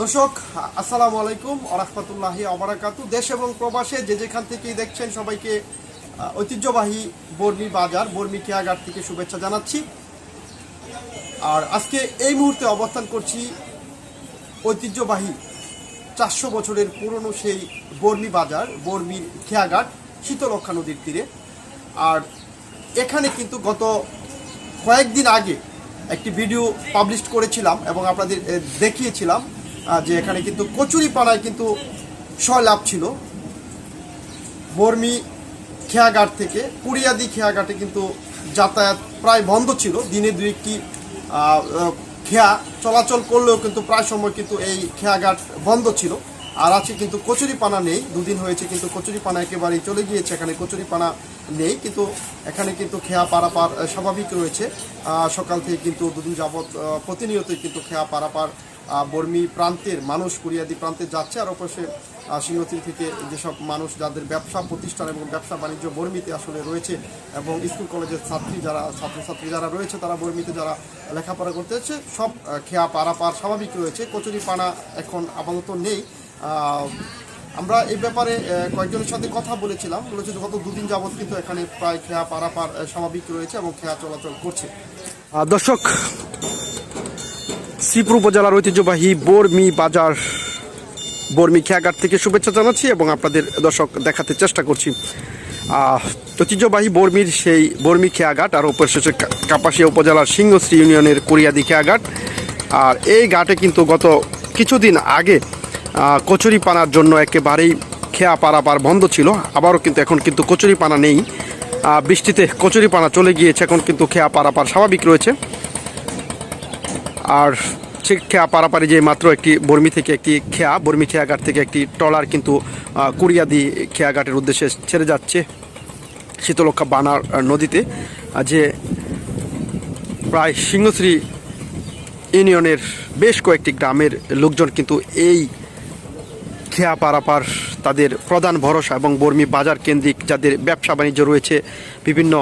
দর্শক, আসসালামু আলাইকুম আরহামতুল্লাহি অবরাকাতু দেশ এবং প্রবাসে যে যেখান থেকেই দেখছেন সবাইকে ঐতিহ্যবাহী বর্মি বাজার, বর্মি কেয়াঘাট থেকে শুভেচ্ছা জানাচ্ছি। আর আজকে এই মুহূর্তে অবস্থান করছি ঐতিহ্যবাহী চারশো বছরের পুরনো সেই বর্মি বাজার বর্মির খেয়াঘাট শীতলক্ষা নদীর তীরে। আর এখানে কিন্তু গত কয়েকদিন আগে একটি ভিডিও পাবলিশ করেছিলাম এবং আপনাদের দেখিয়েছিলাম। যে এখানে কিন্তু কচুরি পাড়ায় কিন্তু লাভ ছিল। বর্মি খেয়াঘাট থেকে কুড়িয়াদি খেয়াঘাটে কিন্তু যাতায়াত প্রায় বন্ধ ছিল। দিনে দুই একটি খেয়া চলাচল করলেও কিন্তু প্রায় সময় কিন্তু এই খেয়াঘাট বন্ধ ছিল। আর আছে কিন্তু কচুরিপানা নেই। দুদিন হয়েছে কিন্তু কচুরিপানা একেবারেই চলে গিয়েছে। এখানে কচুরিপানা নেই কিন্তু এখানে কিন্তু খেয়া পারাপার স্বাভাবিক রয়েছে। সকাল থেকে কিন্তু দুদিন যাবৎ প্রতিনিয়তই কিন্তু খেয়া পারাপার বর্মি প্রান্তের মানুষ, কুরিয়াদি প্রান্তে যাচ্ছে, আর অবশ্যই সিংহতির থেকে যেসব মানুষ যাদের ব্যবসা, প্রতিষ্ঠান এবং ব্যবসা বাণিজ্য বর্মিতে আসলে রয়েছে এবং স্কুল কলেজের ছাত্রী যারা, ছাত্রছাত্রী যারা রয়েছে, তারা বর্মিতে যারা লেখাপড়া করতে হচ্ছে সব খেয়া পারাপার স্বাভাবিক রয়েছে। কচুরি পানা এখন আপাতত নেই। আমরা এই ব্যাপারে কয়েকজনের সাথে কথা বলেছিলাম। বলেছে গত দুদিন যাবৎ কিন্তু এখানে প্রায় খেয়া পারাপার স্বাভাবিক রয়েছে এবং খেয়া চলাচল করছে। দর্শক শ্রীপুর উপজেলার ঐতিহ্যবাহী বর্মি বাজার, বর্মি খেয়াঘাট থেকে শুভেচ্ছা জানাচ্ছি এবং আপনাদের দর্শক দেখাতে চেষ্টা করছি। ঐতিহ্যবাহী বর্মির সেই বর্মি খেয়াঘাট আর উপর শেষে কাপাসিয়া উপজেলার সিংহশ্রী ইউনিয়নের কুরিয়াদি খেয়াঘাট। আর এই ঘাটে কিন্তু গত কিছুদিন আগে কচুরি পানার জন্য একেবারেই খেয়া পারাপার বন্ধ ছিল। আবারও কিন্তু এখন কিন্তু কচুরি পানা নেই বৃষ্টিতে কচুরি পানা চলে গিয়েছে, এখন কিন্তু খেয়া পারাপার স্বাভাবিক রয়েছে। আর সে খেয়া পারাপারি যে মাত্র একটি বর্মি থেকে একটি খেয়া বর্মি খেয়াঘাট থেকে একটি ট্রলার কিন্তু আহ, কুড়িয়াদি খেয়াঘাটের উদ্দেশ্যে ছেড়ে যাচ্ছে শীতলক্ষা বানার নদীতে। যে প্রায় সিংহশ্রী ইউনিয়নের বেশ কয়েকটি গ্রামের লোকজন কিন্তু এই খেয়া পারাপার তাদের প্রধান ভরসা এবং বর্মি বাজার কেন্দ্রিক যাদের ব্যবসা বাণিজ্য রয়েছে বিভিন্ন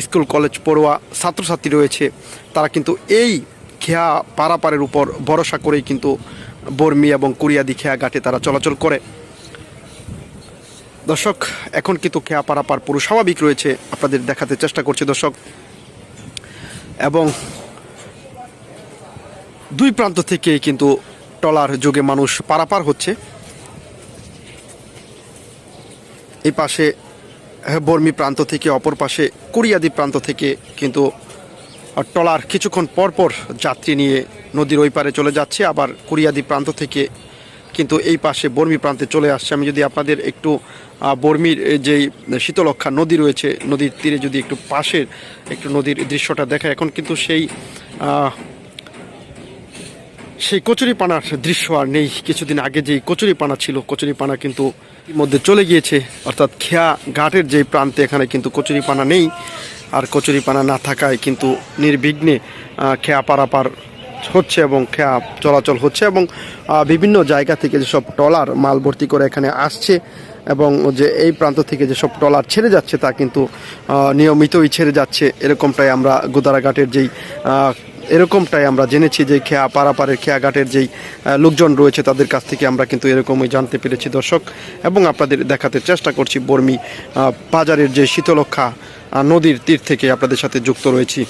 স্কুল কলেজ পড়ুয়া ছাত্রছাত্রী রয়েছে তারা কিন্তু এই খেয়া পারাপারের উপর ভরসা করেই কিন্তু বর্মি এবং কুরিয়াদি খেয়া ঘাটে তারা চলাচল করে। দর্শক, এখন কিন্তু খেয়া পারাপার পুরো স্বাভাবিক রয়েছে, আপনাদের দেখাতে চেষ্টা করছি দর্শক। এবং দুই প্রান্ত থেকে কিন্তু টলার যুগে মানুষ পারাপার হচ্ছে। এই পাশে বর্মি প্রান্ত থেকে অপর পাশে কুরিয়াদি প্রান্ত থেকে কিন্তু ট্রলার কিছুক্ষণ পর পর যাত্রী নিয়ে নদীর ওই পারে চলে যাচ্ছে। আবার কুরিয়াদি প্রান্ত থেকে কিন্তু এই পাশে বর্মি প্রান্তে চলে আসছে। আমি যদি আপনাদের একটু বর্মির যেই শীতলক্ষা নদী রয়েছে, নদীর তীরে যদি একটু পাশের একটু নদীর দৃশ্যটা দেখা এখন কিন্তু সেই সেই কচুরিপানার দৃশ্য আর নেই। কিছুদিন আগে যেই কচুরিপানা ছিল, কচুরিপানা কিন্তু মধ্যে চলে গিয়েছে। অর্থাৎ খেয়া ঘাটের যে প্রান্তে এখানে কিন্তু কচুরিপানা নেই। আর কচুরিপানা না থাকায় কিন্তু নির্বিঘ্নে খেয়া পারাপার হচ্ছে এবং খেয়া চলাচল হচ্ছে এবং বিভিন্ন জায়গা থেকে যেসব ট্রলার মাল ভর্তি করে এখানে আসছে এবং যে এই প্রান্ত থেকে যেসব ট্রলার ছেড়ে যাচ্ছে তা কিন্তু নিয়মিতই ছেড়ে যাচ্ছে। এরকমটাই আমরা গোদারাঘাটের যেই এরকমটাই আমরা জেনেছি যে খেয়া পারাপারের খেয়াঘাটের যেই লোকজন রয়েছে তাদের কাছ থেকে আমরা কিন্তু এরকমই জানতে পেরেছি দর্শক। এবং আপনাদের দেখাতে চেষ্টা করছি বর্মি বাজারের যে শীতলক্ষা নদীর তীর থেকে আপনাদের সাথে যুক্ত রয়েছি।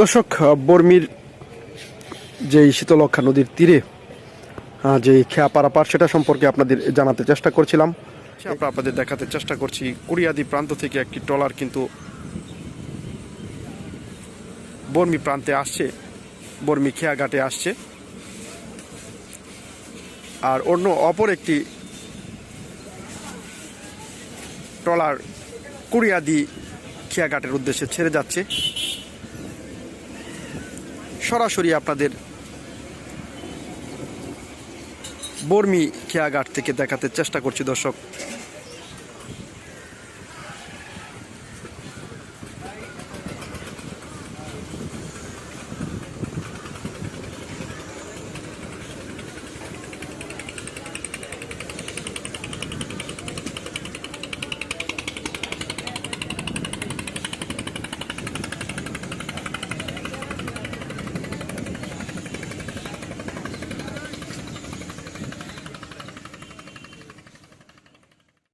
দর্শক বর্মির যেই শীতলক্ষা নদীর তীরে যে খেয়া পারাপার, সেটা সম্পর্কে আপনাদের জানাতে চেষ্টা করছিলাম। আমরা আপনাদের দেখাতে চেষ্টা করছি। কুড়িয়াদি প্রান্ত থেকে একটি ট্রলার কিন্তু বর্মি প্রান্তে আসছে, বর্মি খেয়াঘাটে আসছে। আর অন্য অপর একটি ট্রলার কুড়িয়াদি খেয়াঘাটের উদ্দেশ্যে ছেড়ে যাচ্ছে। সরাসরি আপনাদের বর্মি খেয়াঘাট থেকে দেখাতে চেষ্টা করছি দর্শক।